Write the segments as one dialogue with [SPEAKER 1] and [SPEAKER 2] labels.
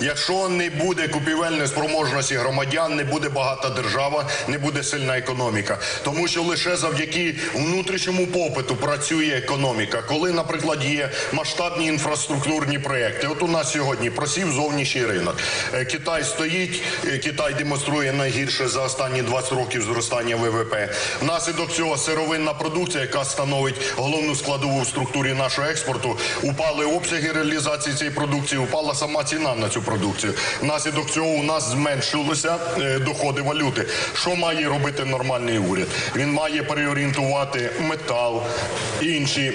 [SPEAKER 1] Якщо не буде купівельної спроможності громадян, не буде багата держава, не буде сильна економіка. Тому що лише завдяки внутрішньому попиту працює економіка. Коли, наприклад, є масштабні інфраструктурні проекти. От у нас сьогодні просів зовнішній ринок. Е, Китай стоїть, е, Китай демонструє найгірше за останні 20 років зростання ВВП. Внаслідок цього сировинна продукція, яка становить головну складову в структурі нашого експорту, упали обсяги реалізації цієї продукції, упала сама ціна на цю продукцію. Внаслідок цього у нас зменшилися е, доходи валюти. Що має робити нормальний уряд? Він має переорієнтувати метал, інші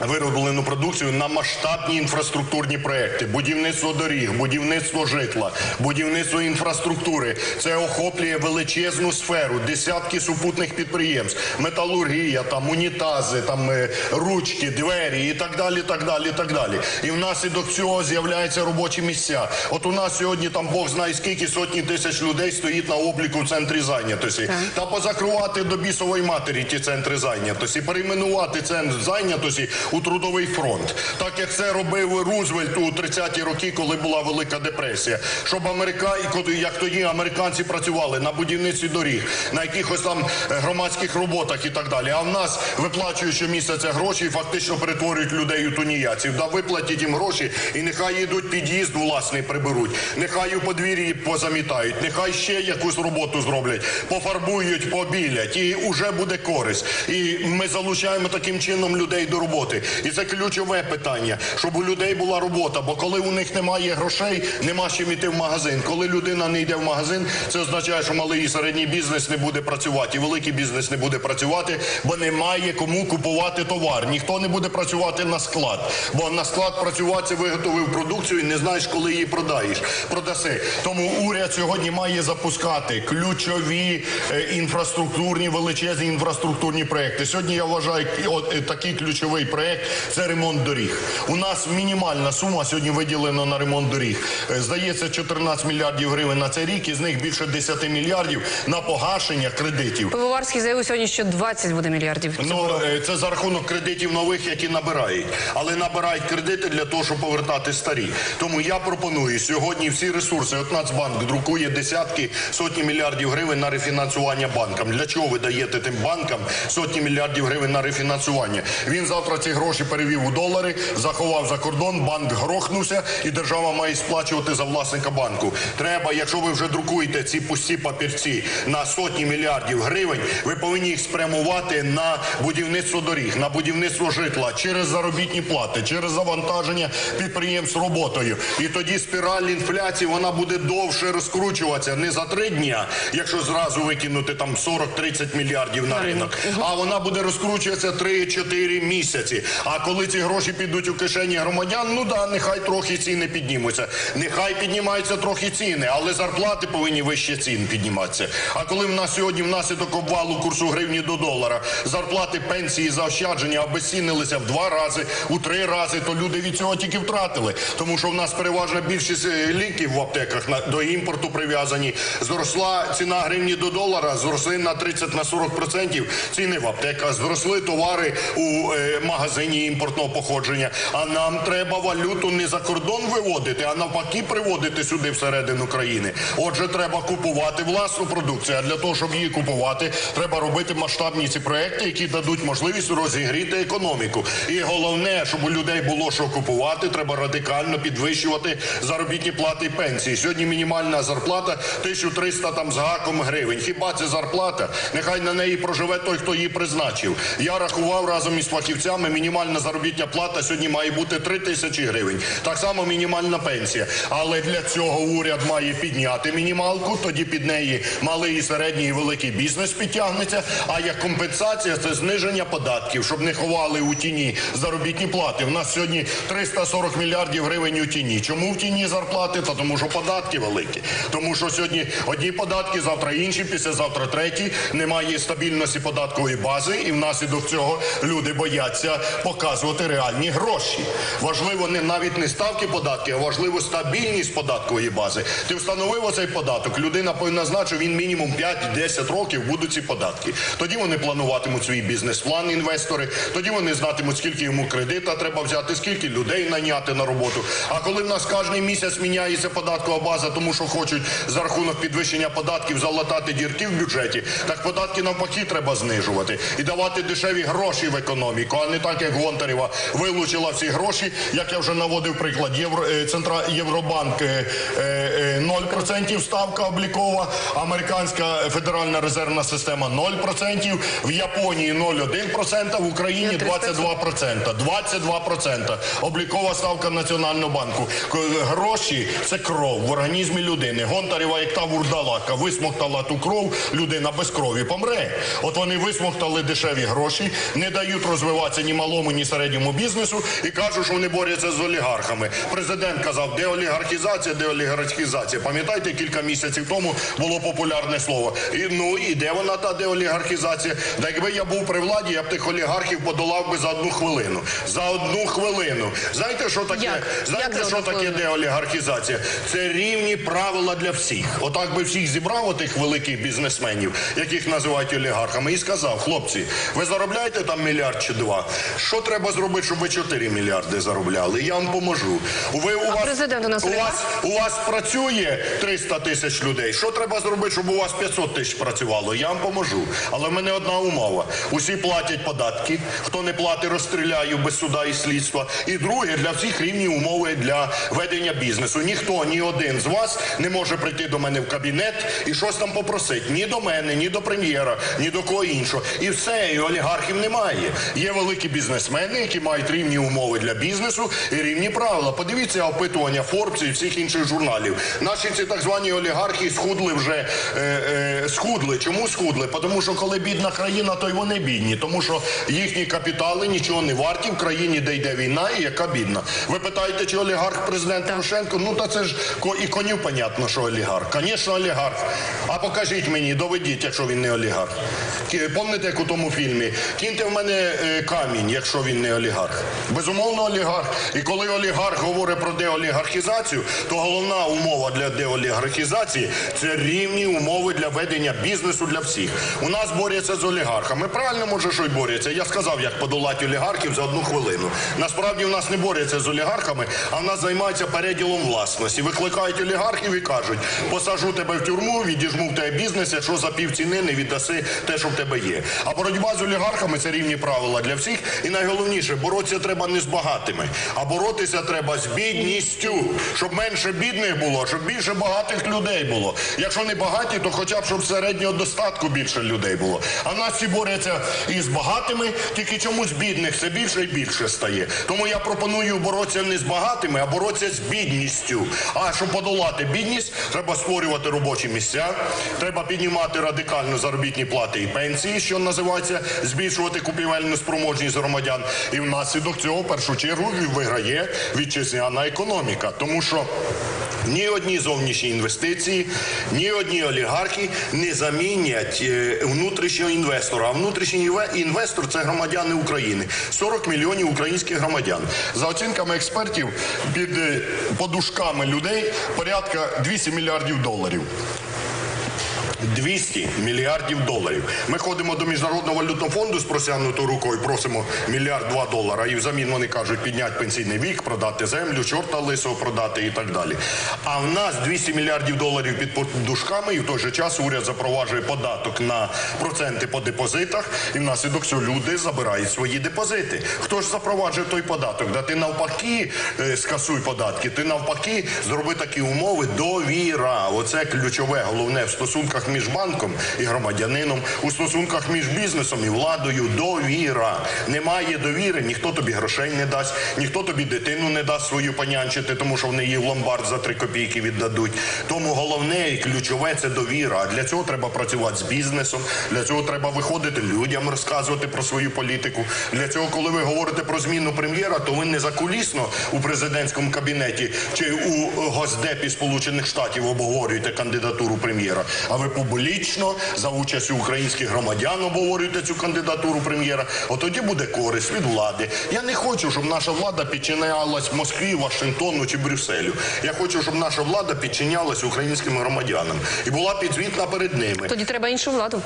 [SPEAKER 1] вироблену продукцію на масштабні інфраструктурні проекти, будівництво доріг, будівництво житла, будівництво інфраструктури. Це охоплює величезну сферу, десятки супутних підприємств, металургія, там унітази, там е, ручки, двері і так далі. так далі, так далі. І внаслідок цього з'являються робочі місця. От у нас сьогодні там Бог знає скільки сотні тисяч людей стоїть на обліку в центрі зайнятості. Та позакривати до бісової матері ті центри зайнятості, перейменувати центр зайнятості у трудовий фронт, так як це робив Рузвельт у 30-ті роки, коли була велика депресія. Щоб Америка і як тоді американці працювали на будівництві доріг, на якихось там е, громадських роботах і так далі. А в нас виплачують щомісяця гроші і фактично перетворюють людей у тунеядців. Да виплатять їм гроші, і нехай йдуть під'їзд власний приберуть, нехай у подвір'ї позамітають, нехай ще якусь роботу зроблять, пофарбують, побілять, і вже буде користь. І ми залучаємо таким чином людей до роботи. І це ключове питання, щоб у людей була робота. Бо коли у них немає грошей, нема чим іти в магазин. Коли людина не йде в магазин, це означає, що малий і середній бізнес не буде працювати, і великий бізнес не буде працювати, бо немає кому купувати товар. Ніхто не буде працювати на склад, бо на склад працювати виготовив продукцію і не знаєш, коли її продаєш. Продаси. Тому уряд сьогодні має запускати ключові е, інфраструктурні, величезні інфраструктурні проекти. Сьогодні я вважаю, е, такий ключовий проект це ремонт доріг. У нас мінімальна сума сьогодні виділена на ремонт доріг. Е, Здається, 14 мільярдів гривень на цей рік, із них більше 10 мільярдів на погашення кредитів.
[SPEAKER 2] Пивоварський заявив сьогодні, що 20 буде мільярдів.
[SPEAKER 1] Ну е, це за рахунок кредитів нових, які набирають, але набирають кредити для того, щоб повертати старі. Тому я пропоную сьогодні всі ресурси. От Нацбанк друкує десятки сотні мільярдів гривень на рефінансування банкам. Для чого ви даєте тим банкам сотні мільярдів гривень на рефінансування? Він завтра ці гроші перевів у долари, заховав за кордон, банк грохнувся, і держава має сплачувати за власника банку. Треба, якщо ви вже друкуєте ці пусті папірці на сотні мільярдів гривень, ви повинні їх спрямувати на будівництво доріг, на будівництво житла через заробітні плати, через завантаження підприємств роботою. І тоді спіраль інфляції вона буде довше розкручуватися не за три дня, якщо зразу викинути там 40-30 мільярдів на ринок, а вона буде розкручуватися 3-4 місяці. А коли ці гроші підуть у кишені громадян, ну да, нехай трохи ціни піднімуться. Нехай піднімаються трохи ціни, але зарплати повинні вище цін підніматися. А коли в нас сьогодні внаслідок обвалу курсу гривні до долара зарплати, пенсії, заощадження обезцінилися в два рази, у три рази, то люди від цього тільки втратили. Тому що в нас переважна більшість е, ліків в аптеках до імпорту прив'язані. Зросла ціна гривні до долара, зросли на 30 на 40% ціни в аптеках, зросли товари у е, магазині імпортного походження. А нам треба валюту не за кордон виводити, а навпаки приводити сюди всередину країни. Отже, треба купувати власну продукцію. А для того, щоб її купувати, треба робити масштабні ці проекти, які дадуть можливість розігріти економіку. І головне, щоб у людей було що купувати, треба радикально підвищувати заробітні плати і пенсії. Сьогодні мінімальна зарплата 1300 там з гаком гривень. Хіба це зарплата? Нехай на неї проживе той, хто її призначив. Я рахував разом із фахівцями. Мінімальна заробітня плата сьогодні має бути 3 тисячі гривень. Так само мінімальна пенсія. Але для цього уряд має підняти мінімалку. Тоді під неї малий середній і великий бізнес підтягнеться. А як компенсація це зниження податків, щоб не ховали у тіні заробітні плати. У нас сьогодні 340 мільярдів гривень у тіні. Чому в тіні зарплати? Та тому, що податки великі. Тому що сьогодні одні податки, завтра інші, післязавтра треті. Немає стабільності податкової бази, і внаслідок цього люди бояться показувати реальні гроші. Важливо не навіть не ставки податків, а важливо стабільність податкової бази. Ти встановив оцей податок. Людина повинна що він мінімум 5-10 років будуть ці податки. Тоді вони плануватимуть свій бізнес-план, інвестори. Тоді вони знатимуть, скільки йому кредита треба взяти, скільки людей наняти на роботу. А коли в нас кожен місяць міняється податкова база, тому що хочуть за рахунок підвищення податків залатати дірки в бюджеті, так податки навпаки треба знижувати і давати дешеві гроші в економіку, а не так, як Гонтарєва вилучила всі гроші, як я вже наводив приклад. Євро, е, Центра, Євробанк е, е, е, 0% ставка облікова, американська федеральна резервна система 0%, в Японії 0,1%, в Україні 22%. 22% облікова ставка Національного банку. Гроші це кров в організмі людини. Гонтарєва, як та вурдалака, висмоктала ту кров, людина без крові помре. От вони висмоктали дешеві гроші, не дають розвиватися ні малому, ні середньому бізнесу і кажуть, що вони борються з олігархами. Президент казав, де олігархізація, де олігархізація. Пам'ятаєте, кілька місяців тому було популярне слово. І, ну і де вона та деолігархізація? Та якби я був при владі, я б тих олігархів подолав би за одну хвилину. За одну хвилину. Знаєте, що таке?
[SPEAKER 2] Як?
[SPEAKER 1] Знаєте,
[SPEAKER 2] Як
[SPEAKER 1] що таке деолігархізація? Це рівні правила для всіх. Отак би всіх зібрав отих великих бізнесменів, яких називають олігархами, і сказав: хлопці, ви заробляєте там мільярд чи два? Що треба зробити, щоб ви 4 мільярди заробляли? Я вам поможу. Ви у вас
[SPEAKER 2] президент у нас
[SPEAKER 1] у вас у вас працює 300 тисяч людей. Що треба зробити, щоб у вас 500 тисяч працювало? Я вам поможу. Але в мене одна умова: усі платять податки. Хто не платить, розстріляю без суда і слідства. І друге, для всіх рівні умови для ведення бізнесу. Ніхто, ні один з вас не може прийти до мене в кабінет і щось там попросити. Ні до мене, ні до прем'єра, ні до кого іншого. І все, і олігархів немає. Є великі бізнесмени, які мають рівні умови для бізнесу і рівні правила. Подивіться опитування Форбс і всіх інших журналів. Наші ці так звані олігархи схудли вже е, е, схудли. Чому схудли? Тому що коли бідна країна, то й вони бідні. Тому що їхні капітали нічого не варті в країні, де йде війна, і яка бідна. Ви питаєте, чи олігарх президент Порошенко? Ну та це ж і коню понятно, що олігарх. Звісно, олігарх. А покажіть мені, доведіть, якщо він не олігарх. Помните, як у тому фільмі? Кіньте в мене е, камінь, якщо він не олігарх. Безумовно, олігарх. І коли олігарх говорить про деолігархізацію, то головна умова для деолігархізації це рівні умови для ведення бізнесу для всіх. У нас борються з олігархами. Правильно, може, що й борються. Я сказав, як подолати олігархів за одну хвилину. Насправді в нас не борються з олігархами, а в нас займаються переділом власності. Викликають олігархів і кажуть: посажу тебе в тюрму, відіжму в тебе бізнес, якщо за пів ціни не віддаси те, що в тебе є. А боротьба з олігархами це рівні правила для всіх. І найголовніше, боротися треба не з багатими, а боротися треба з бідністю, щоб менше бідних було, щоб більше багатих людей було. Якщо не багаті, то хоча б щоб середнього достатку більше людей було. А нас всі борються із багатими, тільки чомусь бідних все більше і більше стає. Тому я пропоную боротися не з багатими, а боротися з бідністю. А щоб подолати бідність, треба створювати робочі місця, треба піднімати радикально заробітні плати і пенсії, що називається, збільшувати купівельну спроможність громадян. І внаслідок цього в першу чергу виграє вітчизняна економіка, тому що. Ні одні зовнішні інвестиції, ні одні олігархи не замінять е, внутрішнього інвестора. А внутрішній інвестор це громадяни України. 40 мільйонів українських громадян. За оцінками експертів, під е, подушками людей порядка 200 мільярдів доларів. 200 мільярдів доларів. Ми ходимо до міжнародного валютного фонду з просягнутою рукою, просимо мільярд два долара. І взамін вони кажуть підняти пенсійний вік, продати землю, чорта лисого продати і так далі. А в нас 200 мільярдів доларів під подушками, і в той же час уряд запроваджує податок на проценти по депозитах, і внаслідок цього люди забирають свої депозити. Хто ж запроваджує той податок? Да ти навпаки е, скасуй податки. Ти навпаки зроби такі умови. Довіра. Оце ключове, головне в стосунках між банком і громадянином, у стосунках між бізнесом і владою. Довіра. Немає довіри, ніхто тобі грошей не дасть, ніхто тобі дитину не дасть свою панянчити, тому що вони її в ломбард за три копійки віддадуть. Тому головне і ключове це довіра. А для цього треба працювати з бізнесом. Для цього треба виходити людям, розказувати про свою політику. Для цього, коли ви говорите про зміну прем'єра, то ви не закулісно у президентському кабінеті чи у госдепі Сполучених Штатів обговорюєте кандидатуру прем'єра. А ви публічно за участю українських громадян обговорюєте цю кандидатуру прем'єра, от тоді буде користь від влади. Я не хочу, щоб наша влада підчинялась Москві, Вашингтону чи Брюсселю. Я хочу, щоб наша влада підчинялась українським громадянам і була підзвітна перед ними.
[SPEAKER 2] Тоді треба іншу владу.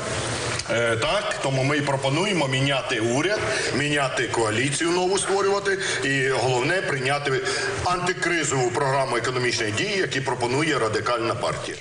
[SPEAKER 1] Е, так, тому ми і пропонуємо міняти уряд, міняти коаліцію нову створювати, і головне прийняти антикризову програму економічної дії, яку пропонує радикальна партія.